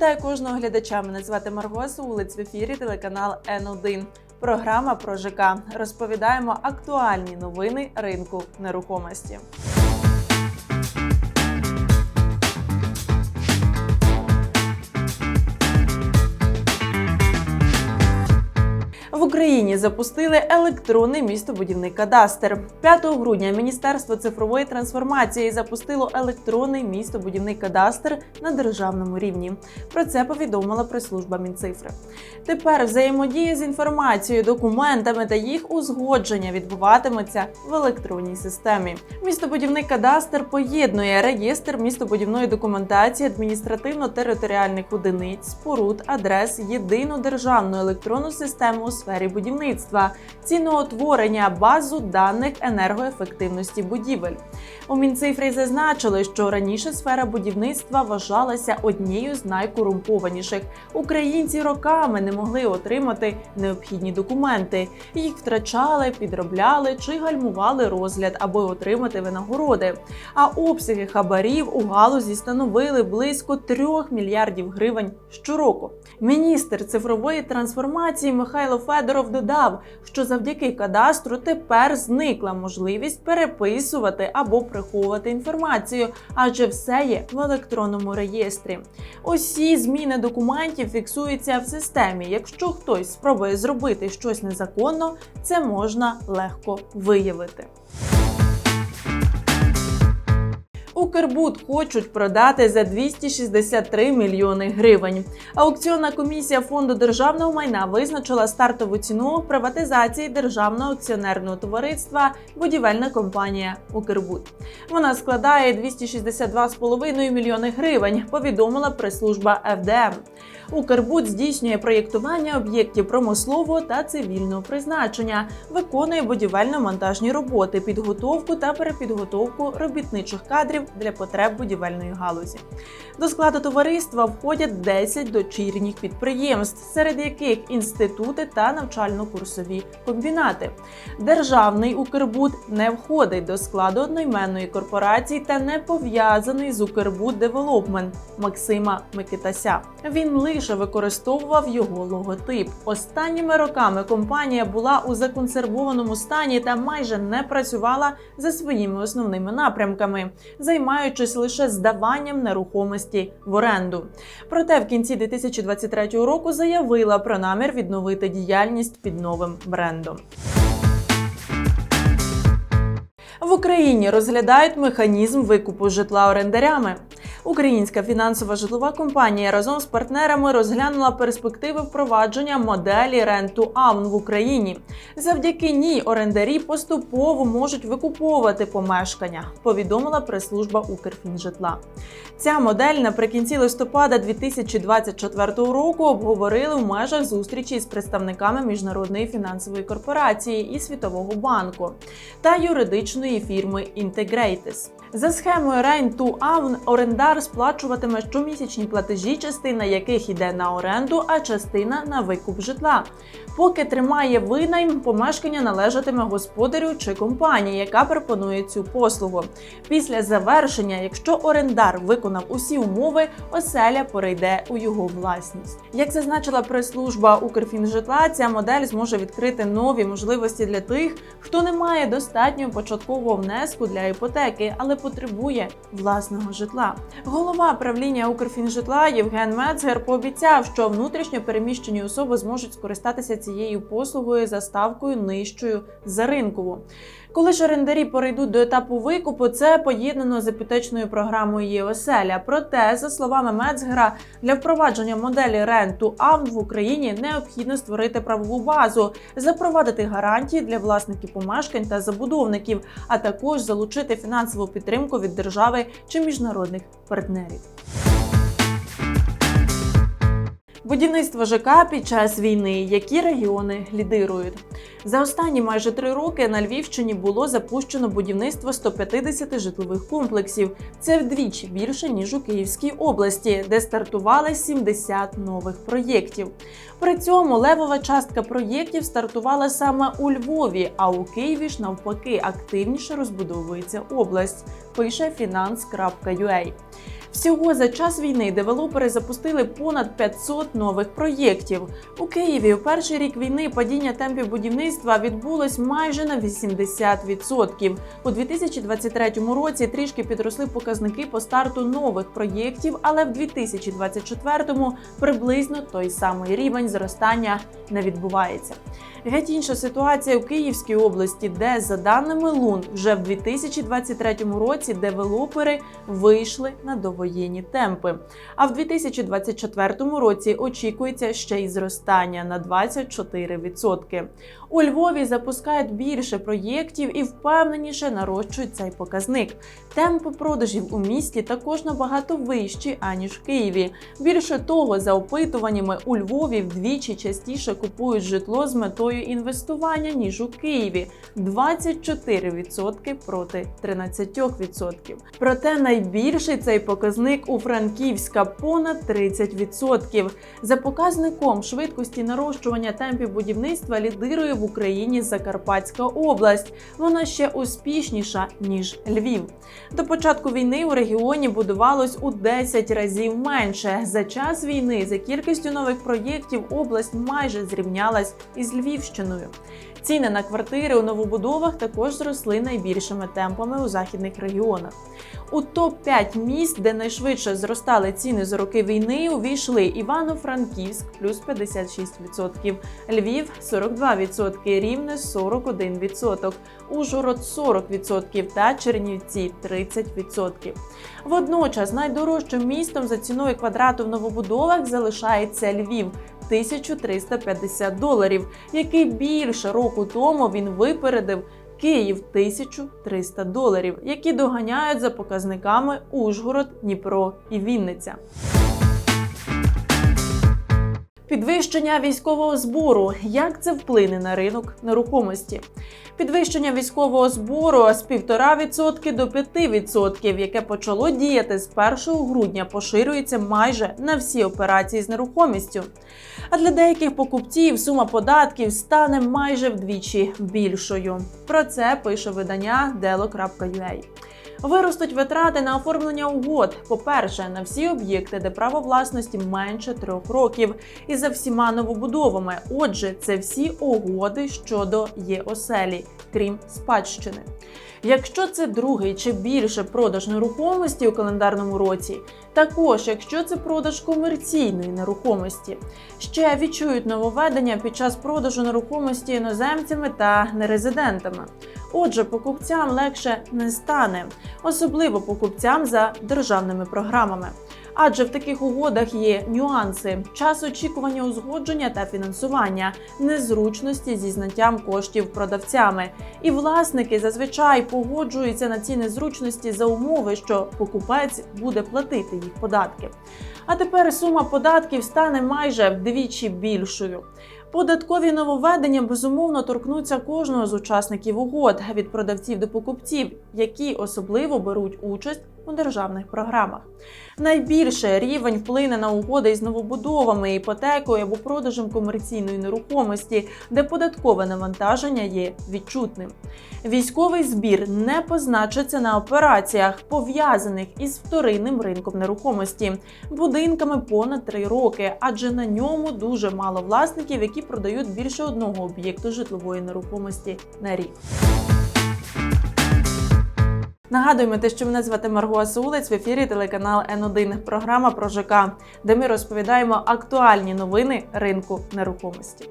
Вітаю кожного глядача. Мене звати Марго Сулиць в ефірі телеканал Н1. Програма про ЖК. Розповідаємо актуальні новини ринку нерухомості. Україні запустили електронний містобудівний кадастр. 5 грудня Міністерство цифрової трансформації запустило електронний містобудівний кадастр на державному рівні. Про це повідомила прес-служба Мінцифри. Тепер взаємодія з інформацією, документами та їх узгодження відбуватиметься в електронній системі. Містобудівний кадастр поєднує реєстр містобудівної документації, адміністративно-територіальних одиниць, споруд, адрес, єдину державну електронну систему у сфері будівництва, ціноутворення, базу даних енергоефективності будівель. У Мінцифрі зазначили, що раніше сфера будівництва вважалася однією з найкорумпованіших. Українці роками не могли отримати необхідні документи. Їх втрачали, підробляли чи гальмували розгляд, аби отримати винагороди. А обсяги хабарів у галузі становили близько 3 мільярдів гривень щороку. Міністр цифрової трансформації Михайло Федоров додав, що завдяки кадастру тепер зникла можливість переписувати або приховувати інформацію, адже все є в електронному реєстрі. Усі зміни документів фіксуються в системі. Якщо хтось спробує зробити щось незаконно, це можна легко виявити. Укрбуд хочуть продати за 263 мільйони гривень. Аукціонна комісія фонду державного майна визначила стартову ціну приватизації державного акціонерного товариства Будівельна компанія Укрбуд. Вона складає 262,5 мільйони гривень. Повідомила прес-служба ФДМ. Укрбуд здійснює проєктування об'єктів промислового та цивільного призначення, виконує будівельно-монтажні роботи, підготовку та перепідготовку робітничих кадрів для потреб будівельної галузі. До складу товариства входять 10 дочірніх підприємств, серед яких інститути та навчально-курсові комбінати. Державний Укрбуд не входить до складу одноіменної корпорації та не пов'язаний з Укрбуд Девелопмент Максима Микитася. Він лише використовував його логотип. Останніми роками компанія була у законсервованому стані та майже не працювала за своїми основними напрямками, займаючись лише здаванням нерухомості в оренду. Проте в кінці 2023 року заявила про намір відновити діяльність під новим брендом. В Україні розглядають механізм викупу житла орендарями. Українська фінансова житлова компанія разом з партнерами розглянула перспективи впровадження моделі ренту АВН в Україні. Завдяки ній орендарі поступово можуть викуповувати помешкання. Повідомила прес-служба Укрфінжитла. Ця модель наприкінці листопада 2024 року обговорили в межах зустрічі з представниками міжнародної фінансової корпорації і Світового банку та юридичної фірми Integratис. За схемою Рейн-ту Авн орендар сплачуватиме щомісячні платежі, частина яких йде на оренду, а частина на викуп житла. Поки тримає винайм, помешкання належатиме господарю чи компанії, яка пропонує цю послугу. Після завершення, якщо орендар виконав усі умови, оселя перейде у його власність. Як зазначила прес-служба Укрфінжитла, ця модель зможе відкрити нові можливості для тих, хто не має достатнього початкового внеску для іпотеки, але потребує власного житла. Голова правління Укрфінжитла Євген Мецгер пообіцяв, що внутрішньо переміщені особи зможуть скористатися цією послугою за ставкою нижчою за ринкову. Коли ж орендарі перейдуть до етапу викупу, це поєднано з іпотечною програмою ЄОСЕЛЯ. Проте, за словами Мецгера, для впровадження моделі ренту АВН в Україні необхідно створити правову базу, запровадити гарантії для власників помешкань та забудовників, а також залучити фінансову підтримку від держави чи міжнародних партнерів. Будівництво ЖК під час війни, які регіони лідирують. За останні майже три роки на Львівщині було запущено будівництво 150 житлових комплексів. Це вдвічі більше ніж у Київській області, де стартували 70 нових проєктів. При цьому левова частка проєктів стартувала саме у Львові, а у Києві ж навпаки активніше розбудовується область. Пише Finance.ua. Всього за час війни девелопери запустили понад 500 нових проєктів. У Києві у перший рік війни падіння темпів будівництва відбулось майже на 80%. У 2023 році трішки підросли показники по старту нових проєктів, але в 2024-му приблизно той самий рівень зростання не відбувається. Геть інша ситуація у Київській області, де, за даними Лун, вже в 2023 році девелопери вийшли на довоєнні темпи. А в 2024 році очікується ще й зростання на 24%. У Львові запускають більше проєктів і впевненіше нарощують цей показник. Темпи продажів у місті також набагато вищі аніж в Києві. Більше того, за опитуваннями у Львові вдвічі частіше купують житло з метою інвестування ніж у Києві 24% проти 13%. Проте найбільший цей показник у Франківська понад 30%. За показником швидкості нарощування темпів будівництва лідирує в Україні Закарпатська область. Вона ще успішніша ніж Львів. До початку війни у регіоні будувалось у 10 разів менше. За час війни за кількістю нових проєктів область майже зрівнялась із Львівщиною. Ціни на квартири у новобудовах також зросли найбільшими темпами у західних регіонах. У топ 5 міст, де найшвидше зростали ціни за роки війни, увійшли Івано-Франківськ плюс 56%, Львів 42%, Рівне 41%, Ужгород 40% та Чернівці 30%. Водночас найдорожчим містом за ціною квадрату в новобудовах залишається Львів. 1350 доларів, який більше року тому він випередив Київ 1300 доларів, які доганяють за показниками Ужгород, Дніпро і Вінниця. Підвищення військового збору. Як це вплине на ринок нерухомості? Підвищення військового збору з 1,5% до 5%, яке почало діяти з 1 грудня, поширюється майже на всі операції з нерухомістю. А для деяких покупців сума податків стане майже вдвічі більшою. Про це пише видання delo.ua. Виростуть витрати на оформлення угод. По-перше, на всі об'єкти, де право власності менше трьох років, і за всіма новобудовами. Отже, це всі угоди щодо є оселі, крім спадщини. Якщо це другий чи більше продаж нерухомості у календарному році, також якщо це продаж комерційної нерухомості, ще відчують нововведення під час продажу нерухомості іноземцями та нерезидентами. Отже, покупцям легше не стане, особливо покупцям за державними програмами. Адже в таких угодах є нюанси: час очікування узгодження та фінансування, незручності зі знаттям коштів продавцями. І власники зазвичай погоджуються на ці незручності за умови, що покупець буде платити їх податки. А тепер сума податків стане майже вдвічі більшою. Податкові нововведення безумовно торкнуться кожного з учасників угод від продавців до покупців, які особливо беруть участь у державних програмах. Найбільше рівень вплине на угоди із новобудовами, іпотекою або продажем комерційної нерухомості, де податкове навантаження є відчутним. Військовий збір не позначиться на операціях, пов'язаних із вторинним ринком нерухомості, будинками понад три роки, адже на ньому дуже мало власників, які продають більше одного об'єкту житлової нерухомості на рік. Нагадуємо те, що мене звати Марго Асулець в ефірі телеканал Н1, програма про ЖК, де ми розповідаємо актуальні новини ринку нерухомості.